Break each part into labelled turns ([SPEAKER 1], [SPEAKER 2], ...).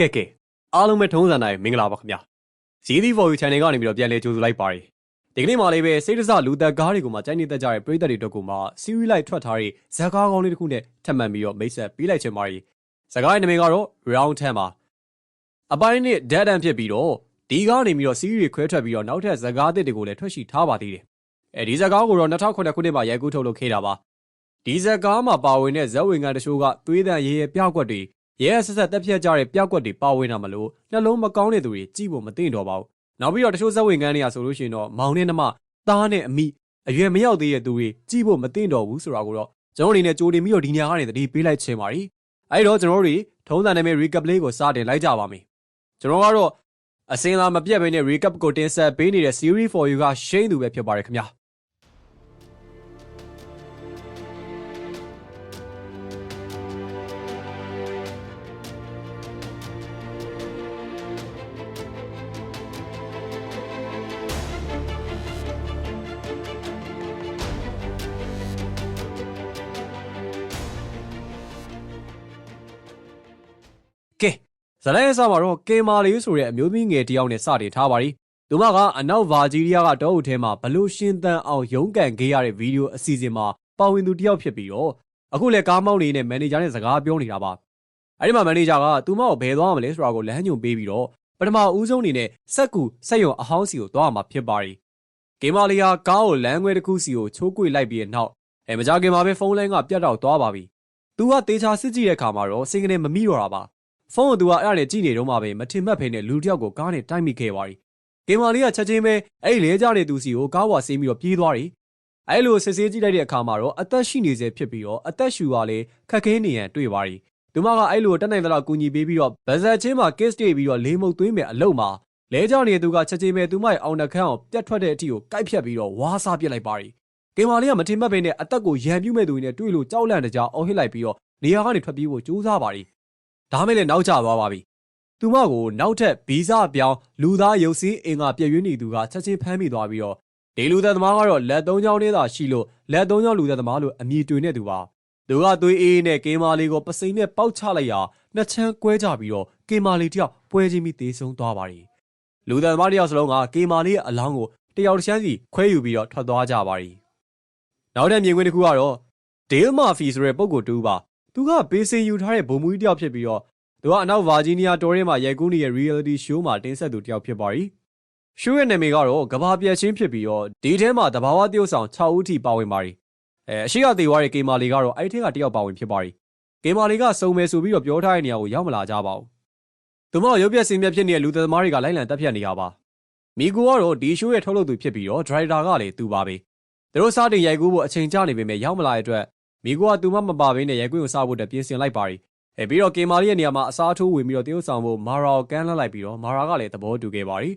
[SPEAKER 1] ကဲကဲအားလုံးပဲထုံးစံတိုင်းမင်္ဂလာပါခင်ဗျာဇီးသီ for you channel ကနေပြီးတော့ပြန်လည်ကြိုဆိုလိုက်ပါတယ်ဒီကနေ့မှလည်းပဲစိတ်တစလူသက်ကားတွေကိုမှကြိုက်နေတတ်ကြတဲ့ပရိသတ်တွေတို့ကမှစီရီလိုက်ထွက်ထားတဲ့ဇာတ်ကားကောင်းလေးတစ်ခုနဲ့ထပ်မံပြီးတော့မိတ်ဆက်ပေးလိုက်ချင်ပါတယ်ဇာတ်ကားရဲ့နာမည်ကတော့ round 10ပါအပိုင်းနဲ့ dead end ဖြစ်ပြီးတော့ဒီကားနေပြီးတော့စီရီတွေခွဲထွက်ပြီးတော့နောက်ထပ်ဇာတ်ကားအသစ်တွေကိုလည်းထွက်ရှိထားပါသေးတယ်အဲဒီဇာတ်ကားကိုတော့2009ခုနှစ်မှာရိုက်ကူးထုတ်လုပ်ခဲ့တာပါဒီဇာတ်ကားမှာပါဝင်တဲ့ဇက်ဝင်ကန်တချို့ကသွေးတန်ရေးရဲ့ပြကွက်တွေ ရဲဆက်ဆက်တက်ဖြတ်ကြတဲ့ပြကွက်တွေပါဝင်တာမလို့နှလုံးမကောင်းတဲ့သူတွေကြည့်ဖို့မသိတော့ပါဘူး။နောက်ပြီးတော့တချို့ဇက်ဝင်ကန်းတွေကဆိုလို့ရှိရင်တော့မောင်နဲ့နှမသားနဲ့အမိအရွယ်မရောက်သေးတဲ့သူတွေကြည့်ဖို့မသိတော့ဘူးဆိုတာကိုတော့ကျွန်တော်အနေနဲ့ကြိုတင်ပြီးတော့ဒီညကနေတတိပေးလိုက်ချင်ပါ ರಿ ။အဲဒီတော့ကျွန်တော်တို့တွေထုံးစံနာမည် recap လေးကိုစတင်လိုက်ကြပါမယ်။ကျွန်တော်ကတော့အစင်လာမပြတ်ဘဲနဲ့ recap ကိုတင်ဆက်ပေးနေတဲ့ series for you ကရှိန်သူပဲဖြစ်ပါတယ်ခင်ဗျာ။ ဇလိုင်းအစမှာတော့ကင်မာလေးဆိုတဲ့အမျိုးသမီးငယ်တစ်ယောက်နဲ့စတင်ထားပါရီသူမကအနောက်ဗာဂျီးရီးယားကတောအုပ်ထဲမှာဘလို့ရှင်သန်အောင်ရုန်းကန်ခဲ့ရတဲ့ဗီဒီယိုအစီအစဉ်မှာပါဝင်သူတစ်ယောက်ဖြစ်ပြီးတော့အခုလည်းကားမောင်းနေတဲ့မန်နေဂျာနဲ့စကားပြောနေတာပါအဲဒီမှာမန်နေဂျာကသူမကိုဘယ်သွားမလဲဆိုတာကိုလမ်းညွှန်ပေးပြီးတော့ပထမဦးဆုံးအနေနဲ့စက်ကူစက်ရုံအဟောင်းစီကိုသွားမှာဖြစ်ပါရီကင်မာလီယာကားကိုလမ်းခွဲတစ်ခုစီကိုချိုးကွေ့လိုက်ပြီးတဲ့နောက်အဲမကြခင်မှာပဲဖုန်းလိုင်းကပြတ်တော့သွားပါပြီသူကတေချာစစ်ကြည့်တဲ့အခါမှာတော့စင်ကနေမမိတော့တာပါ ဖုန်းကိုသူကအဲ့ဒါနဲ့ကြည့်နေတော့မှပဲမထင်မှတ်ဖိနဲ့လူတစ်ယောက်ကိုကားနဲ့တိုက်မိခဲ့ပါရီကင်မာလီကချက်ချင်းပဲအဲ့ဒီလဲကြတဲ့သူစီကိုကားဝါဆေးပြီးတော့ပြေးသွားရီအဲ့လိုစစ်ဆေးကြည့်လိုက်တဲ့အခါမှာတော့အသက်ရှိနေစေဖြစ်ပြီးတော့အသက်ရှူကလည်းခက်ခဲနေရန်တွေ့ပါရီသူမကအဲ့လိုတက်နိုင်တဲ့လောက်ကူညီပေးပြီးတော့ဗဇက်ချင်းမှာ case တေးပြီးတော့လေးမုတ်သွင်းမယ်အလုပ်မှာလဲကြနေတဲ့သူကချက်ချင်းပဲသူမရဲ့အောင်နှခမ်းအောင်ပြတ်ထွက်တဲ့အထိကိုကိုက်ဖြတ်ပြီးတော့ဝါးစားပစ်လိုက်ပါရီကင်မာလီကမထင်မှတ်ဖိနဲ့အသက်ကိုရံပြူးမဲ့သူတွေနဲ့တွေ့လို့ကြောက်လန့်တကြားအော်ဟစ်လိုက်ပြီးတော့နေရာကနေထွက်ပြေးဖို့ကြိုးစားပါရီ ဒါမဲ့လည်းနောက်ကျသွားပါပြီ။သူမကိုနောက်ထပ်ဗီဇပြောင်းလူသားရုပ်စည်းအင်္ဂါပြည့်ရင်းနေသူကချက်ချင်းဖမ်းမိသွားပြီးတော့ဒေလူသက်သမားကတော့လက်သုံးချောင်းလေးသာရှိလို့လက်သုံးချောင်းလူသက်သမားလို့အမည်တွင်နေသူပါ။သူကသွေးအေးနဲ့ကင်မာလေးကိုပစိန်နဲ့ပေါက်ချလိုက်ရာနှစ်ချမ်းကွဲကြပြီးတော့ကင်မာလေးတယောက်ပွဲချင်းပြီးသေဆုံးသွားပါရီ။လူသက်သမားတယောက်စလုံးကကင်မာလေးရဲ့အလောင်းကိုတယောက်တစ်ချမ်းစီခွဲယူပြီးတော့ထွက်သွားကြပါရီ။နောက်တဲ့မြင်ကွင်းတစ်ခုကတော့ဒေးမာဖီဆိုတဲ့ပုံကိုတူပါ သူကပေးစင်ယူထားတဲ့ဘုံမူကြီးတယောက်ဖြစ်ပြီးတော့သူကအနောက်ဗာဂျီးနီးယားတောထဲမှာရိုက်ကူးနေတဲ့ reality show မှာတင်ဆက်သူတယောက်ဖြစ်ပါရီ။ show ရဲ့နာမည်ကတော့ကဘာပြက်ချင်းဖြစ်ပြီးတော့ဒီထဲမှာတဘာဝတရုပ်ဆောင်6ဦးထိပါဝင်ပါရီ။အဲအရှိရသေးွားတဲ့ကေမာလီကတော့အဲ့ထဲကတယောက်ပါဝင်ဖြစ်ပါရီ။ကေမာလီကစုံမယ်ဆိုပြီးတော့ပြောထားတဲ့နေရာကိုရောက်မလာကြပါဘူး။သူမရုပ်ပြက်စင်ပြက်ဖြစ်နေတဲ့လူသက်သမားတွေကလိုက်လံတက်ဖြတ်နေရပါ။မီကူကတော့ဒီ show ရဲ့ထုတ်လုပ်သူဖြစ်ပြီးတော့ driver ကလည်းသူပါပဲ။သူတို့စတင်ရိုက်ကူးဖို့အချိန်ကြာနေပေမဲ့ရောက်မလာတဲ့အတွက် မီကူကသူမမပါဘဲနဲ့ရိုက်ကွင်းကိုစဖို့တက်ပြင်ဆင်လိုက်ပါရီအဲပြီးတော့ကေမာလီရဲ့နေရာမှာအစားထိုးဝင်ပြီးတော့တရုတ်ဆောင်ဖို့မာရာကိုကမ်းလှမ်းလိုက်ပြီးတော့မာရာကလည်းသဘောတူခဲ့ပါရီ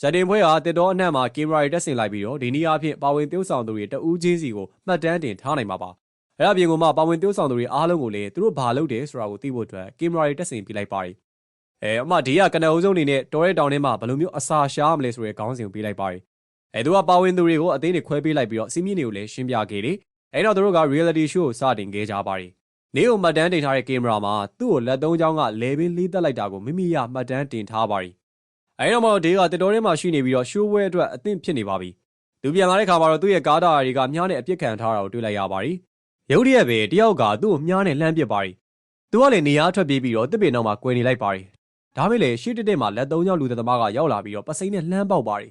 [SPEAKER 1] ဇက်တင်ဖွဲဟာတစ်တော်အနှံ့မှာကင်မရာတွေတက်ဆင်လိုက်ပြီးတော့ဒီနေ့အဖြစ်ပါဝင်တရုတ်ဆောင်သူတွေတဦးချင်းစီကိုမှတ်တမ်းတင်ထားနိုင်မှာပါအဲ့ဒါပြင်ကမှပါဝင်တရုတ်ဆောင်သူတွေအားလုံးကိုလည်းသူတို့ဘာလုပ်တယ်ဆိုတာကိုသိဖို့အတွက်ကင်မရာတွေတက်ဆင်ပြလိုက်ပါရီအဲအမဒီကကနအုံးစုံအနေနဲ့တော်ရဲတောင်ထဲမှာဘယ်လိုမျိုးအစာရှားမလဲဆိုတဲ့ခေါင်းစဉ်ကိုပေးလိုက်ပါရီအဲသူကပါဝင်သူတွေကိုအသေးတွေခွဲပေးလိုက်ပြီးတော့စီးမြင့်တွေကိုလည်းရှင်းပြခဲ့တယ် အဲ့တော့သူတို့က reality show ကိုစတင်ခဲ့ကြပါရီနေကိုမှတ်တမ်းတင်ထားတဲ့ကင်မရာမှာသူ့ကိုလက်သုံးချောင်းကလေပင်းလေးတက်လိုက်တာကိုမိမိရမှတ်တမ်းတင်ထားပါရီအဲဒီတော့မှဒေးကတတော်ထဲမှာရှိနေပြီးတော့ရှိုးဝဲအတွက်အသင့်ဖြစ်နေပါပြီသူပြန်လာတဲ့ခါမှာတော့သူ့ရဲ့ကားတာတွေကမြားနဲ့အပြစ်ခံထားတာကိုတွေ့လိုက်ရပါရီရုတ်တရက်ပဲတယောက်ကသူ့ကိုမြားနဲ့လှမ်းပစ်ပါရီသူကလည်းနေရာထွက်ပြေးပြီးတော့တစ်ပင်နောက်မှာကွယ်နေလိုက်ပါရီဒါပေမဲ့ရှေ့တက်တက်မှာလက်သုံးချောင်းလူသက်သမားကရောက်လာပြီးတော့ပစိမ့်နဲ့လှမ်းပေါက်ပါရီ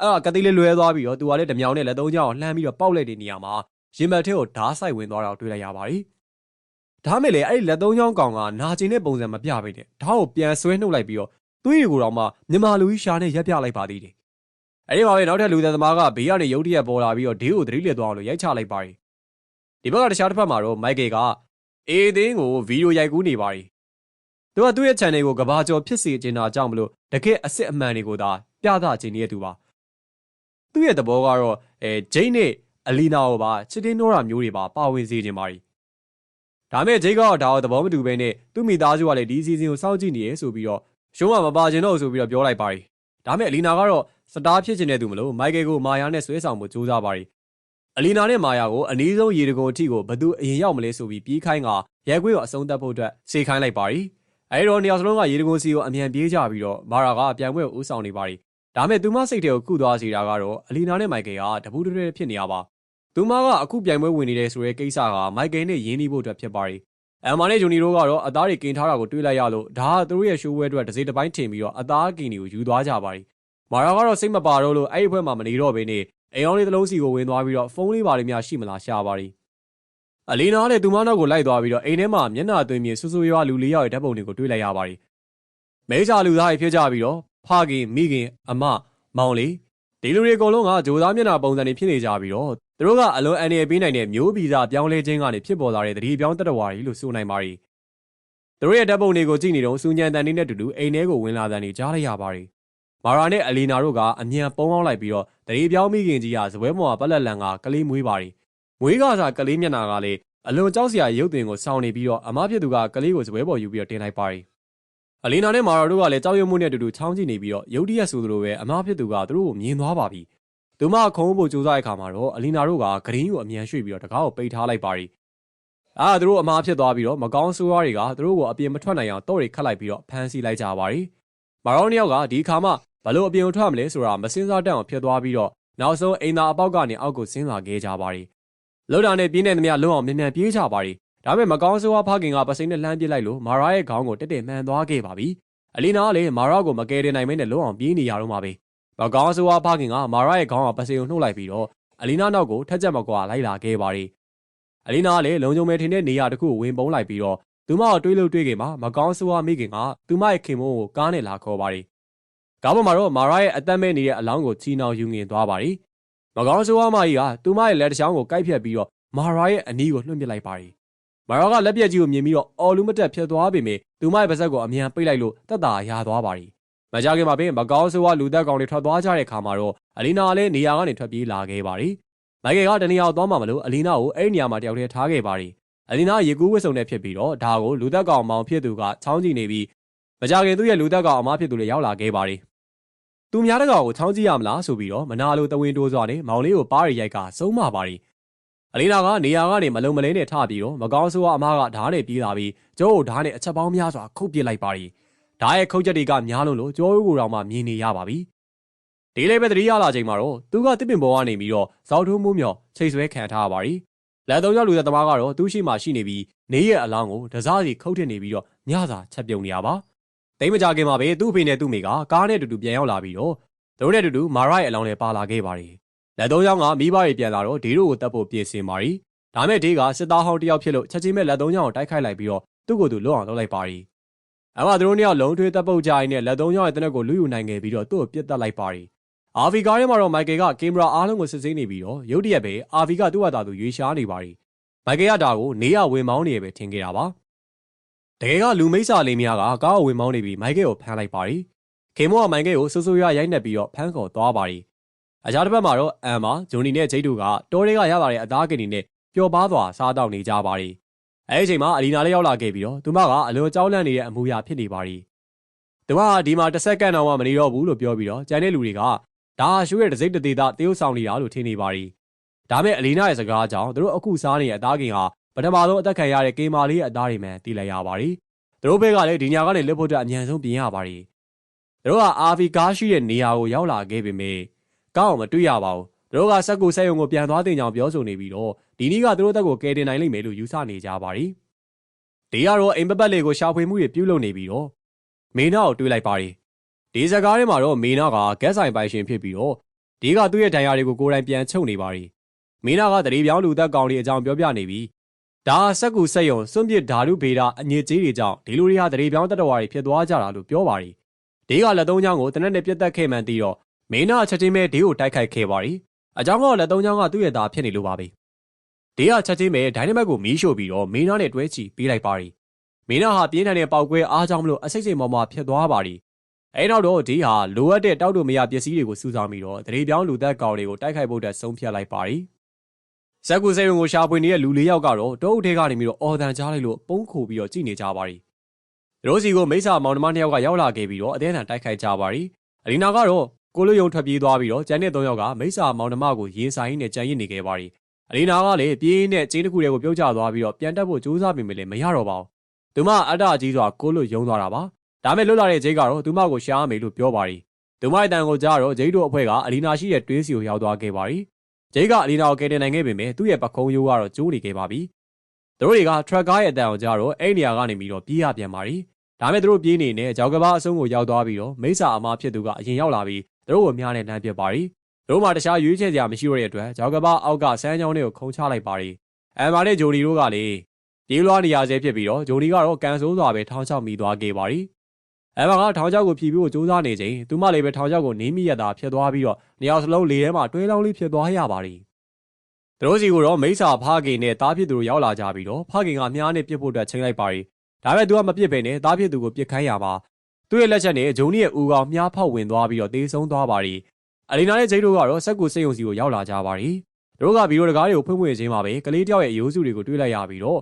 [SPEAKER 1] အဲ့ဒါကတိလေးလွဲသွားပြီးတော့သူကလည်းဓမြောင်နဲ့လက်သုံးချောင်းကိုလှမ်းပြီးတော့ပေါက်လိုက်တဲ့နေရာမှာ ရင်ဘတ်ထဲကိုဓားဆိုင်ဝင်သွားတာကိုတွေ့လိုက်ရပါရီဒါမဲ့လေအဲ့ဒီလက်သုံးချောင်းကောင်ကနာကျင်တဲ့ပုံစံမပြပေးနဲ့ဓာတ်ကိုပြန်ဆွဲနှုတ်လိုက်ပြီးတော့သွေးတွေကိုတော့မှမြန်မာလူကြီးရှာနဲ့ရက်ပြလိုက်ပါသေးတယ်အဲ့ဒီမှာပဲနောက်ထပ်လူသက်သမားကဘေးကနေရုတ်တရက်ပေါ်လာပြီးတော့ဒေးကိုသတိလစ်သွားအောင်လို့ရိုက်ချလိုက်ပါရီဒီဘက်ကတခြားတစ်ဖက်မှာတော့မိုက်ကယ်ကအေးသင်းကိုဗီဒီယိုရိုက်ကူးနေပါရီသူကသူ့ရဲ့ channel ကိုကဘာကျော်ဖြစ်စေချင်တာကြောင့်မလို့တကယ်အစ်စ်အမှန်တွေကိုသာပြသခြင်းနေတဲ့သူပါသူ့ရဲ့သဘောကတော့အဲဂျိန်းနဲ့ အလီနာကိုပါချစ်တင်းနိုးတာမျိုးတွေပါပါဝင်စေခြင်းပါရီဒါမဲ့ဂျိတ်ကတော့ဒါကိုသဘောမတူဘဲနဲ့သူ့မိသားစုကလည်းဒီစီဇန်ကိုစောင့်ကြည့်နေရဲဆိုပြီးတော့ရှုံးကမပါချင်တော့ဆိုပြီးတော့ပြောလိုက်ပါရီဒါမဲ့အလီနာကတော့စတားဖြစ်ချင်တဲ့သူမလို့မိုက်ကယ်ကိုမာယာနဲ့ဆွဲဆောင်ဖို့ကြိုးစားပါရီအလီနာနဲ့မာယာကိုအနည်းဆုံးရေတကုံအထိကိုဘသူအရင်ရောက်မလဲဆိုပြီးပြီးခိုင်းကရဲခွေးကိုအဆုံးသတ်ဖို့အတွက်စေခိုင်းလိုက်ပါရီအဲဒီတော့နှစ်ယောက်စလုံးကရေတကုန်းစီကိုအမြန်ပြေးကြပြီးတော့မာရာကပြန်ပွဲကိုဦးဆောင်နေပါတယ်ဒါမဲ့သူမစိတ်တွေကိုကုသွားစေတာကတော့အလီနာနဲ့မိုက်ကယ်ကတပူးတွဲဖြစ်နေရပါ သူမကအခုပြိုင်ပွဲဝင်နေတဲ့ဆိုတဲ့ကိစ္စကမိုက်ကယ်နဲ့ရင်းနှီးဖို့အတွက်ဖြစ်ပါတယ်အမ်မာနဲ့ဂျူနီတို့ကတော့အသားတွေကင်ထားတာကိုတွေးလိုက်ရလို့ဒါကသူတို့ရဲ့ရှိုးပွဲအတွက်တစ်စိတစ်ပိုင်းထင်ပြီးတော့အသားကင်တွေကိုယူသွားကြပါတယ်မာရာကတော့စိတ်မပါတော့လို့အဲ့ဒီဘက်မှာမနေတော့ဘဲနဲ့အိမ်အောင်လေးတစ်လုံးစီကိုဝင်သွားပြီးတော့ဖုန်းလေးပါလေးများရှိမလားရှာပါတယ်အလီနာလည်းသူမနောက်ကိုလိုက်သွားပြီးတော့အိမ်ထဲမှာမျက်နှာသွင်းမြင်ဆူဆူရွာလူလေးယောက်ရဲ့ဓာတ်ပုံတွေကိုတွေးလိုက်ရပါတယ်မဲချာလူသားတွေဖြစ်ကြပြီးတော့ဖခင်မိခင်အမမောင်လေးဒီလူတွေအကုန်လုံးကဂျိုသားမျက်နှာပုံစံတွေဖြစ်နေကြပြီးတော့ သူတို့ကအလွန်အန္တရာယ်ပေးနိုင်တဲ့မျိုးဗီဇပြောင်းလဲခြင်းကနေဖြစ်ပေါ်လာတဲ့တတိပြောင်းတတဝါတွေလို့ဆိုနိုင်ပါတယ်သူတို့ရဲ့ဓာတ်ပုံတွေကိုကြည့်နေတော့စူညံတန်နေနဲ့တူတူအိမ်ထဲကိုဝင်လာတဲ့နေကြားလိုက်ရပါတယ်မာရာနဲ့အလီနာတို့ကအမြန်ပုံအောင်လိုက်ပြီးတော့တတိပြောင်းမိခင်ကြီးကဇပွဲမော်ပလက်လန်ကကလေးမွေးပါတယ်မွေးကစားကလေးမျက်နှာကလည်းအလွန်ကြောက်စရာရုပ်သွင်းကိုစောင်းနေပြီးတော့အမဖြစ်သူကကလေးကိုဇပွဲပေါ်ယူပြီးတော့တင်လိုက်ပါတယ်အလီနာနဲ့မာရာတို့ကလည်းကြောက်ရွံ့မှုနဲ့အတူတူချောင်းကြည့်နေပြီးတော့ရုတ်တရက်ဆိုသလိုပဲအမဖြစ်သူကသူတို့ကိုမြင်သွားပါပြီ။ သူမခုံးဖို့ကြိုးစားတဲ့အခါမှာတော့အလီနာတို့ကဂရင်းကိုအမြန်ရွှေ့ပြီးတော့တကားကိုပိတ်ထားလိုက်ပါရီ။အာသူတို့အမားဖြစ်သွားပြီးတော့မကောင်းဆိုးရွားတွေကသူတို့ကိုအပြင်မထွက်နိုင်အောင်တော့တွေခတ်လိုက်ပြီးတော့ဖမ်းဆီးလိုက်ကြပါရီ။မာရောနှစ်ယောက်ကဒီခါမှဘလို့အပြင်ကိုထွက်မလဲဆိုတာမစင်စားတတ်အောင်ဖြစ်သွားပြီးတော့နောက်ဆုံးအိမ်သာအပေါက်ကနေအောက်ကိုဆင်းလာခဲ့ကြပါရီ။လော်ဒါနဲ့ပြင်းတဲ့သမျှလုံးအောင်မြန်မြန်ပြေးကြပါရီ။ဒါပေမဲ့မကောင်းဆိုးရွားဖခင်ကပစိမ့်နဲ့လှမ်းပစ်လိုက်လို့မာရာရဲ့ခေါင်းကိုတက်တက်မှန်သွားခဲ့ပါပြီ။အလီနာကလည်းမာရာကိုမကယ်တင်နိုင်မင်းနဲ့လုံးအောင်ပြေးနေရတော့မှာပဲ မကောင်းဆိုးဝါးဖခင်ကမာရာရဲ့ခေါင်းကပစေုံနှုတ်လိုက်ပြီးတော့အလီနာနောက်ကိုထက်ချက်မကွာလိုက်လာခဲ့ပါရီအလီနာကလည်းလုံခြုံမဲ့ထင်တဲ့နေရာတစ်ခုကိုဝင်ပုံးလိုက်ပြီးတော့သူမကိုတွေးလို့တွေးခင်မှာမကောင်းဆိုးဝါးမိခင်ကသူမရဲ့ခင်မုန်းကိုကားနဲ့လာခေါ်ပါရီကားပေါ်မှာတော့မာရာရဲ့အသက်မဲ့နေတဲ့အလောင်းကိုချီနှောင်ယူငင်သွားပါရီမကောင်းဆိုးဝါးမကြီးကသူမရဲ့လက်တစ်ချောင်းကိုကိုက်ဖြတ်ပြီးတော့မာရာရဲ့အနီးကိုလွှင့်ပစ်လိုက်ပါရီမာရာကလက်ပြက်ကြီးကိုမြင်ပြီးတော့အော်လူမတက်ဖြစ်သွားပေမဲ့သူမရဲ့ပါဇက်ကိုအမြန်ပိတ်လိုက်လို့တက်တာရသွားပါရီ မကြခင်မှာပင်မကောင်းဆိုးဝါလူသက်ကောင်တွေထွက်သွားကြတဲ့ခါမှာတော့အလီနာကလည်းနေရာကနေထွက်ပြေးလာခဲ့ပါရီမိုက်ကယ်ကတနေရာသွားမှမလို့အလီနာကိုအဲ့ဒီနေရာမှာတယောက်တည်းထားခဲ့ပါရီအလီနာရေကူးဝစ်စုံနဲ့ဖြစ်ပြီးတော့ဒါကိုလူသက်ကောင်မောင်ဖြစ်သူကချောင်းကြည့်နေပြီးမကြခင်သူ့ရဲ့လူသက်ကောင်အမဖြစ်သူလည်းရောက်လာခဲ့ပါရီသူများတကောင်ကိုချောင်းကြည့်ရမလားဆိုပြီးတော့မနာလိုတဝင်းတိုးစွာနဲ့မောင်လေးကိုပါးရီရိုက်ကဆုံးမပါရီအလီနာကနေရာကနေမလုံမလဲနဲ့ထပြီးတော့မကောင်းဆိုးအမားကဓာတ်နဲ့ပြေးလာပြီးကျိုးကိုဓာတ်နဲ့အချက်ပေါင်းများစွာခုတ်ပစ်လိုက်ပါရီ ဓာတ်ရဲ့ခုတ်ချက်တွေကများလုံးလို့ကျိုးကိုတောင်မှမြင်နေရပါပြီဒီလေးပဲတတိယလာချိန်မှာတော့သူကတစ်ပင်ပေါ်ကနေပြီးတော့ဇောက်ထိုးမှုမြော်ချိတ်ဆွဲခံထားပါရီလက်သုံးယောက်လူသက်သမားကတော့သူ့ရှိမှရှိနေပြီးနေရဲ့အလောင်းကိုဒစားစီခုတ်ထစ်နေပြီးတော့ညစာချက်ပြုံနေရပါတိတ်မကြခင်မှာပဲသူ့အဖေနဲ့သူ့မိကကားနဲ့အတူတူပြန်ရောက်လာပြီးတော့သူတို့နဲ့အတူတူမာရိုက်အလောင်းလေးပါလာခဲ့ပါရီလက်သုံးယောက်ကမိဘတွေပြန်လာတော့ဒေးတို့ကိုတတ်ဖို့ပြင်ဆင်ပါရီဒါမဲ့ဒေးကစစ်သားဟောင်းတယောက်ဖြစ်လို့ချက်ချင်းပဲလက်သုံးယောက်ကိုတိုက်ခိုက်လိုက်ပြီးတော့သူ့ကိုယ်သူလွတ်အောင်လုပ်လိုက်ပါရီ အမသူတို့နှစ်ယောက်လုံးထွေးတပ်ပုတ်ကြိုင်းနဲ့လက်သုံးယောက်ရဲ့တနက်ကိုလူယူနိုင်ခဲ့ပြီးတော့သူ့ကိုပြစ်တက်လိုက်ပါရီအာဗီကားထဲမှာတော့မိုက်ကယ်ကကင်မရာအားလုံးကိုစစ်ဆေးနေပြီးတော့ရုတ်တရက်ပဲအာဗီကသူ့ဟာတာသူရွေးရှားနေပါရီမိုက်ကယ်ကဒါကိုနေရဝင်မောင်းနေရပဲထင်ခဲ့တာပါတကယ်ကလူမိတ်ဆာလေးများကကားကိုဝင်မောင်းနေပြီးမိုက်ကယ်ကိုဖမ်းလိုက်ပါရီခေမောကမိုက်ကယ်ကိုဆူဆူရရိုက်နှက်ပြီးတော့ဖမ်းခေါ်သွားပါရီအခြားတစ်ဖက်မှာတော့အမ်မာဂျိုနီနဲ့ဂျိတ်တို့ကတောတွေကရလာတဲ့အသားကင်တွေနဲ့ပျော်ပါသွားစားတောက်နေကြပါရီ အဲဒီအချိန်မှာအလီနာလည်းရောက်လာခဲ့ပြီးတော့သူမကအလွန်ကြောက်လန့်နေတဲ့အမူအရာဖြစ်နေပါရီသူမကဒီမှာတစ်စက္ကန့်တော့မှမနေတော့ဘူးလို့ပြောပြီးတော့ကြံတဲ့လူတွေကဒါရှိုးရဲ့တစိမ့်တသေးသားတရုတ်ဆောင်နေတာလို့ထင်နေပါရီဒါမဲ့အလီနာရဲ့စကားကြောင့်သူတို့အခုစားနေတဲ့အသားကင်ဟာပထမဆုံးအသက်ခံရတဲ့ကေမာလေးရဲ့အသားတွေမှသိလိုက်ရပါရီသူတို့ဘက်ကလည်းဒီညာကနေလွတ်ဖို့အတွက်အမြန်ဆုံးပြင်ရပါရီသူတို့ကအာဖီကားရှိတဲ့နေရာကိုရောက်လာခဲ့ပေမဲ့ကောင်းအောင်မတွေ့ရပါဘူး သူတို့ကစက်ကူဆက်ယုံကိုပြန်သွားတင်ကြောင်ပြောဆိုနေပြီးတော့ဒီနေ့ကသူတို့တက်ကိုကယ်တင်နိုင်လိမ့်မယ်လို့ယူဆနေကြပါရီဒီကတော့အိမ်ပပတ်လေးကိုရှာဖွေမှုတွေပြုလုပ်နေပြီးတော့မေနာကိုတွေးလိုက်ပါရီဒီစကားထဲမှာတော့မေနာကဂက်ဆိုင်ပိုင်ရှင်ဖြစ်ပြီးတော့ဒီကသူ့ရဲ့ဒဏ်ရာတွေကိုကိုယ်တိုင်ပြန်ချုပ်နေပါရီမေနာကတရေပြောင်းလူသက်ကောင်လေးအကြောင်းပြောပြနေပြီးဒါစက်ကူဆက်ယုံစွန့်ပစ်ဓာတုဗေဒအညစ်ကြေးတွေကြောင့်ဒီလူတွေဟာတရေပြောင်းတတဝါတွေဖြစ်သွားကြတာလို့ပြောပါရီဒီကလက်သုံးချောင်းကိုတနက်နဲ့ပြတ်တက်ခဲ့မှန်ပြီးတော့မင်းနာချက်ချင်းပဲဒေးကိုတိုက်ခိုက်ခဲ့ပါရီ အကြောင်းကတော့လက်သုံးချောင်းကသူ့ရဲ့သားဖြစ်နေလို့ပါပဲဒေးကချက်ချင်းပဲဒိုင်နမက်ကိုမီးရှို့ပြီးတော့မင်းနာနဲ့တွဲချီပေးလိုက်ပါရီမင်းနာဟာပြင်းထန်တဲ့ပေါက်ကွဲအားကြောင့်မလို့အစိတ်စိတ်မော်မော်ဖြစ်သွားပါရီအဲနောက်တော့ဒေးဟာလိုအပ်တဲ့တောက်တို့မရပစ္စည်းတွေကိုစုဆောင်းပြီးတော့တရေပြောင်းလူသက်ကောင်တွေကိုတိုက်ခိုက်ဖို့အတွက်ဆုံးဖြတ်လိုက်ပါရီဇက်ကူစေယုံကိုရှာဖွေနေတဲ့လူလေးယောက်ကတော့တောအုပ်ထဲကနေပြီးတော့အော်တန်ကြားလိုက်လို့ပုံးခိုပြီးတော့ကြည့်နေကြပါရီရိုစီကိုမိစ္ဆာမောင်နှမနှစ်ယောက်ကရောက်လာခဲ့ပြီးတော့အသေးအံတိုက်ခိုက်ကြပါရီအလီနာကတော့ ကိုလိုယုံထွက်ပြေးသွားပြီးတော့ကျန်တဲ့၃ယောက်ကမိစ္ဆာမောင်နှမကိုရင်ဆိုင်နဲ့ကြံရစ်နေခဲ့ပါရီအလီနာကလည်းပြေးနဲ့ကျင်းတစ်ခုတည်းကိုပြုတ်ကျသွားပြီးတော့ပြန်တက်ဖို့ကြိုးစားပေမဲ့လည်းမရတော့ပါဘူးသူမအတ္တကြီးစွာကိုလို့ယုံသွားတာပါဒါမဲ့လွတ်လာတဲ့ဂျိတ်ကတော့သူမကိုရှားမယ်လို့ပြောပါတယ်သူမရဲ့တန်ကိုကြားတော့ဂျိတ်တို့အဖွဲ့ကအလီနာရှိတဲ့တွင်းစီကိုရောက်သွားခဲ့ပါတယ်ဂျိတ်ကအလီနာကိုကယ်တင်နိုင်ခဲ့ပေမဲ့သူ့ရဲ့ပခုံးရိုးကတော့ကျိုးနေခဲ့ပါပြီသူတို့တွေကထရက်ကားရဲ့အတန်ကိုကြားတော့အဲ့နေရာကနေပြီးတော့ပြေးရပြန်ပါတယ်ဒါမဲ့သူတို့ပြေးနေတဲ့ကြောက်ကဘာအဆုံးကိုရောက်သွားပြီးတော့မိစ္ဆာအမဖြစ်သူကအရင်ရောက်လာပြီးသူ တို့ကိုမြားနဲ့လမ်းပြပါတယ်တို့မှတခြားရွေးချယ်စရာမရှိတော့တဲ့အတွက်ကြောက်ကဘာအောက်ကဆန်းချောင်းတွေကိုခုံချလိုက်ပါတယ်အမ်မာနဲ့ဂျိုဒီတို့ကလည်းဒီလွားနေရာဆဲဖြစ်ပြီးတော့ဂျိုဒီကတော့ကန်ဆိုးစွာပဲထောင်းချောက်မိသွားခဲ့ပါတယ်အမ်မာကထောင်းချောက်ကိုဖြီးပြီးကိုစူးစမ်းနေချိန်သူမလည်းပဲထောင်းချောက်ကိုနင်းမိရတာဖြစ်သွားပြီးတော့နေရာစလုံးလေထဲမှာတွဲလောင်းလေးဖြစ်သွားရပါတယ်သူတို့စီကိုတော့မိစ္ဆာဖားကင်နဲ့တားဖြစ်သူတို့ရောက်လာကြပြီးတော့ဖားကင်ကမြားနဲ့ပြစ်ဖို့အတွက်ချိန်လိုက်ပါတယ်ဒါပေမဲ့သူကမပြစ်ဘဲနဲ့တားဖြစ်သူကိုပြစ်ခိုင်းရပါ သူ့ရဲ့လက်ချက်နဲ့ဂျုံနီရဲ့ဦးကောင်မြားဖောက်ဝင်သွားပြီးတော့တေးဆုံးသွားပါတယ်အလီနာနဲ့ဂျိတ်တို့ကတော့စက်ကူစိတ်ယုံစီကိုရောက်လာကြပါတယ်တို့ကဗီဒီယိုတကားတွေကိုဖွင့်ဖွင့်ချင်းမှာပဲကလေးတယောက်ရဲ့အယိုးစုတွေကိုတွေးလိုက်ရပြီးတော့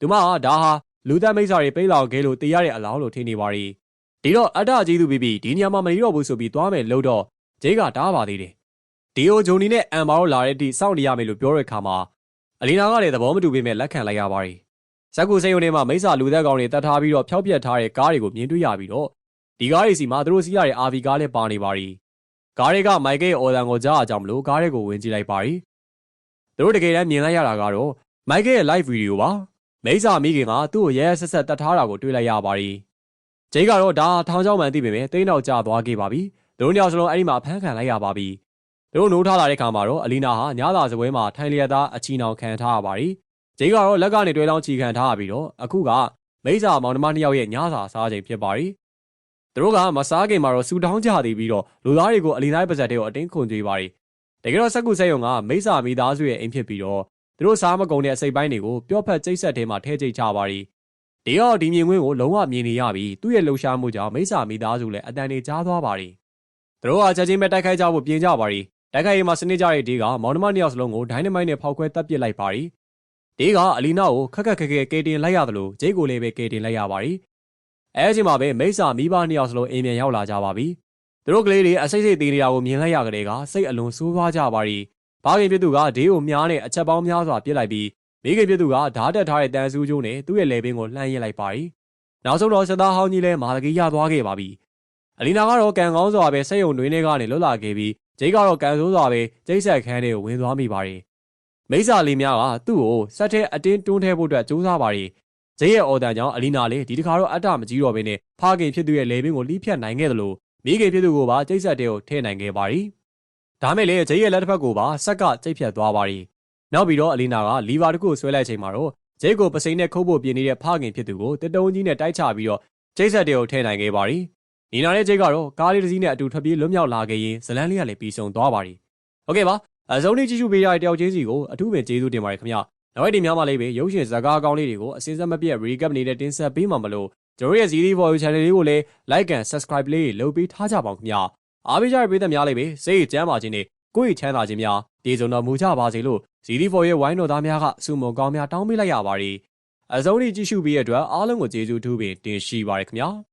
[SPEAKER 1] သူမကဒါဟာလူသက်မိစ္ဆာတွေပိတ်လောင်ခဲလို့တေးရတဲ့အလောင်းလို့ထင်နေပါရီဒီတော့အတ္တကြီးသူပြီးပြီးဒီညမှာမနေတော့ဘူးဆိုပြီးသွားမယ်လို့တော့ဂျိတ်ကတားပါသေးတယ်ဒီအိုဂျုံနီနဲ့အမ်မာတို့လာတဲ့အထိစောင့်နေရမယ်လို့ပြောတဲ့အခါမှာအလီနာကလည်းသဘောမတူပေမဲ့လက်ခံလိုက်ရပါရီဇက်ကူစိတ်ယုံထဲမှာမိစ္ဆာလူသက်ကောင်တွေတတ်ထားပြီးတော့ဖျောက်ပြက်ထားတဲ့ကားတွေကိုမြင်တွေ့ရပြီးတော့ ဒီကားတွေစီမှာသူတို့စီးရတဲ့ RV ကားလည်းပါနေပါရီကားတွေကမိုက်ကရဲ့အော်ဒန်ကိုကြားအကြောင်းမလို့ကားတွေကိုဝင်ကြည့်လိုက်ပါရီသူတို့တကယ်တမ်းမြင်လိုက်ရတာကတော့မိုက်ကရဲ့ live video ပါမိစ္ဆာမိခင်ကသူ့ကိုရဲရဲဆက်ဆက်တတ်ထားတာကိုတွေ့လိုက်ရပါရီဂျိတ်ကတော့ဒါထောင်းချောင်းမှန်သိပေမဲ့တိန်းတော့ကြာသွားခဲ့ပါပြီသူတို့ညောင်စလုံးအဲ့ဒီမှာဖမ်းခံလိုက်ရပါပြီသူတို့နိုးထားလာတဲ့ခါမှာတော့အလီနာဟာညသာစပွဲမှာထိုင်လျက်သားအချီနောင်ခံထားရပါရီဂျိတ်ကတော့လက်ကနေတွဲလောင်းချီခံထားရပြီးတော့အခုကမိစ္ဆာမောင်နှမနှစ်ယောက်ရဲ့ညစာစားချိန်ဖြစ်ပါရီ သူတို့ကမစားခင်မှာတော့ဆူတောင်းကြသေးပြီးတော့လူသားတွေကိုအလီနိုင်ပါဇက်တွေကိုအတင်းခွန်ကြွေးပါရီတကယ်တော့စက်ကူစက်ယုံကမိစ္ဆာမိသားစုရဲ့အိမ်ဖြစ်ပြီးတော့သူတို့စားမကုန်တဲ့အစိပ်ပိုင်းတွေကိုပျော့ဖက်ကျိတ်ဆက်ထဲမှာထဲကျိတ်ချပါရီဒီတော့ဒီမြင်ကွင်းကိုလုံးဝမြင်နေရပြီးသူ့ရဲ့လှုပ်ရှားမှုကြောင့်မိစ္ဆာမိသားစုလည်းအတန်တွေကြားသွားပါရီသူတို့ကချက်ချင်းပဲတိုက်ခိုက်ကြဖို့ပြင်ကြပါရီတိုက်ခိုက်ရေးမှာစနစ်ကြတဲ့ဒီကမောင်နှမနှစ်ယောက်စလုံးကိုဒိုင်းနမိုက်နဲ့ဖောက်ခွဲတပ်ပစ်လိုက်ပါရီဒီကအလီနာကိုခက်ခက်ခဲခဲကေတင်လိုက်ရတယ်လို့ဂျိတ်ကိုလည်းပဲကေတင်လိုက်ရပါရီအဲ အချိန်မှာပဲမိစ္ဆာမိဘနှစ်ယောက်စလုံးအိမ်ပြန်ရောက်လာကြပါပြီသူတို့ကလေးတွေအစိတ်စိတ်သေးနေတာကိုမြင်လိုက်ရကြတဲ့ကစိတ်အလွန်ဆိုးသွားကြပါရီဘာခင်ပြစ်သူကဒေးကိုမြားနဲ့အချက်ပေါင်းများစွာပြစ်လိုက်ပြီးမိခင်ပြစ်သူကဓာတ်တက်ထားတဲ့တန်ဆူးကျိုးနဲ့သူ့ရဲ့လေပင်ကိုလှမ်းရစ်လိုက်ပါရီနောက်ဆုံးတော့စသားဟောင်းကြီးလည်းမာလကီရသွားခဲ့ပါပြီအလီနာကတော့ကံကောင်းစွာပဲစိတ်ယုံတွင်းထဲကနေလွတ်လာခဲ့ပြီးဂျိတ်ကတော့ကံဆိုးစွာပဲကျိတ်ဆက်ခန်းထဲကိုဝင်သွားမိပါရီမိစ္ဆာလေးများကသူ့ကိုဆက်ထဲအတင်းတွန်းထဲဖို့အတွက်ကြိုးစားပါရီ ဂျိတ်ရဲ့အော်တန်ကြောင့်အလီနာလေးဒီတခါတော့အတ္တမကြီးတော့ဘဲနဲ့ဖားခင်ဖြစ်သူရဲ့လေပင်ကိုလိဖြတ်နိုင်ခဲ့တယ်လို့မိခင်ဖြစ်သူကိုပါကျိတ်ဆက်တဲ့ကိုထည့်နိုင်ခဲ့ပါရီဒါမဲ့လေဂျိတ်ရဲ့လက်တစ်ဖက်ကိုပါဆက်ကကျိတ်ဖြတ်သွားပါရီနောက်ပြီးတော့အလီနာကလီဗာတစ်ခုဆွဲလိုက်ချိန်မှာတော့ဂျိတ်ကိုပစိန်နဲ့ခုတ်ဖို့ပြင်နေတဲ့ဖားခင်ဖြစ်သူကိုတတုံးကြီးနဲ့တိုက်ချပြီးတော့ကျိတ်ဆက်တဲ့ကိုထည့်နိုင်ခဲ့ပါရီနီနာနဲ့ဂျိတ်ကတော့ကားလေးတစ်စီးနဲ့အတူထွက်ပြေးလွတ်မြောက်လာခဲ့ရင်ဇလန်းလေးကလည်းပြီးဆုံးသွားပါရီဟုတ်ကဲ့ပါအစုံလေးကြည့်ရှုပေးရတဲ့တယောက်ချင်းစီကိုအထူးပင်ကျေးဇူးတင်ပါတယ်ခင်ဗျာ နောက်ရက်ဒီများမှလည်းပဲရုပ်ရှင်ဇာတ်ကားကောင်းလေးတွေကိုအစင်းစက်မပြတ် recap အနေနဲ့တင်ဆက်ပေးမှာမလို့ကျွန်တော်ရဲ့ ZD for You channel လေးကိုလည်း like and subscribe လေးလုပ်ပေးထားကြပါဦးခင်ဗျာအားပေးကြတဲ့ပရိသတ်များလည်းပဲစိတ်ကြမ်းပါခြင်းနဲ့ကိုယ့်ရဲ့ချမ်းသာခြင်းများပြည်စုံတော်မူကြပါစေလို့ ZD for ရဲ့ဝိုင်းတော်သားများကဆုမွန်ကောင်းများတောင်းပေးလိုက်ရပါတယ်အစုံလေးကြည့်ရှုပေးရတဲ့အတွက်အားလုံးကိုကျေးဇူးထူးပင်တင်ရှိပါရခင်ဗျာ